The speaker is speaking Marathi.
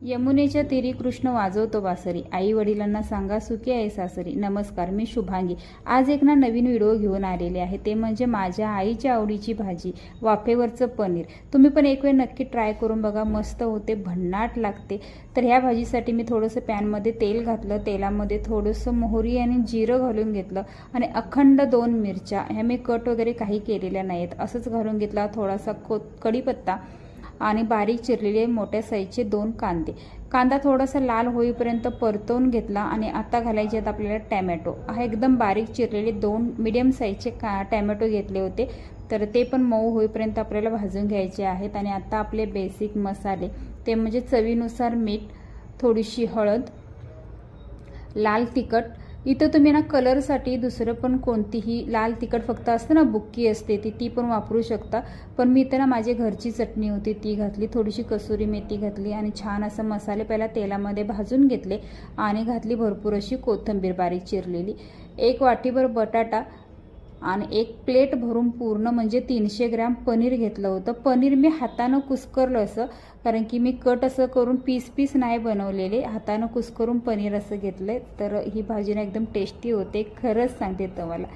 यमुनेच्या तीरी कृष्ण वाजवतो बासरी. आई वडिलांना सांगा सुखी आहे सासरी. नमस्कार मी शुभांगी. आज एक ना नवीन व्हिडिओ घेऊन आलेले आहे. ते म्हणजे माझ्या आईच्या आवडीची भाजी वाफेवरचं पनीर. तुम्ही पण एक वेळ नक्की ट्राय करून बघा. मस्त होते भन्नाट लागते. तर ह्या भाजीसाठी मी थोडंसं पॅनमध्ये तेल घातलं. तेलामध्ये थोडंसं मोहरी आणि जिरं घालून घेतलं आणि अखंड दोन मिरच्या. ह्या मी कट वगैरे काही केलेल्या नाहीत. असंच घालून घेतला थोडासा को कढीपत्ता. आणि बारीक चिरलेले मोठ्या साईजचे दोन कांदे. कांदा थोडासा लाल होईपर्यंत परतवून घेतला आणि आता घालायचे आहेत आपल्याला टॅमॅटो. हा एकदम बारीक चिरलेले दोन मिडियम साईजचे का टॅमॅटो घेतले होते. तर ते पण मऊ होईपर्यंत आपल्याला भाजून घ्यायचे आहेत आणि आता आपले बेसिक मसाले. ते म्हणजे चवीनुसार मीठ थोडीशी हळद लाल तिखट इथं तुम्ही ना कलरसाठी दुसरं पण कोणतीही लाल तिखट फक्त असतं ना बुक्की असते ती ती पण वापरू शकता. पण मी इथं ना माझी घरची चटणी होती ती घातली. थोडीशी कसुरी मेथी घातली आणि छान असं मसाले पहिला तेलामध्ये भाजून घेतले आणि घातली भरपूर अशी कोथिंबीर बारीक चिरलेली. एक वाटीभर बटाटा आणि एक प्लेट भरून पूर्ण म्हणजे तीनशे ग्रॅम पनीर घेतलं होतं. पनीर मी हातानं कुस्करलं असं कारण की मी कट असं करून पीस पीस नाही बनवलेले. हातानं कुस्करून पनीर असं घेतलं तर ही भाजी ना एकदम टेस्टी होते. खरंच सांगते तुम्हाला.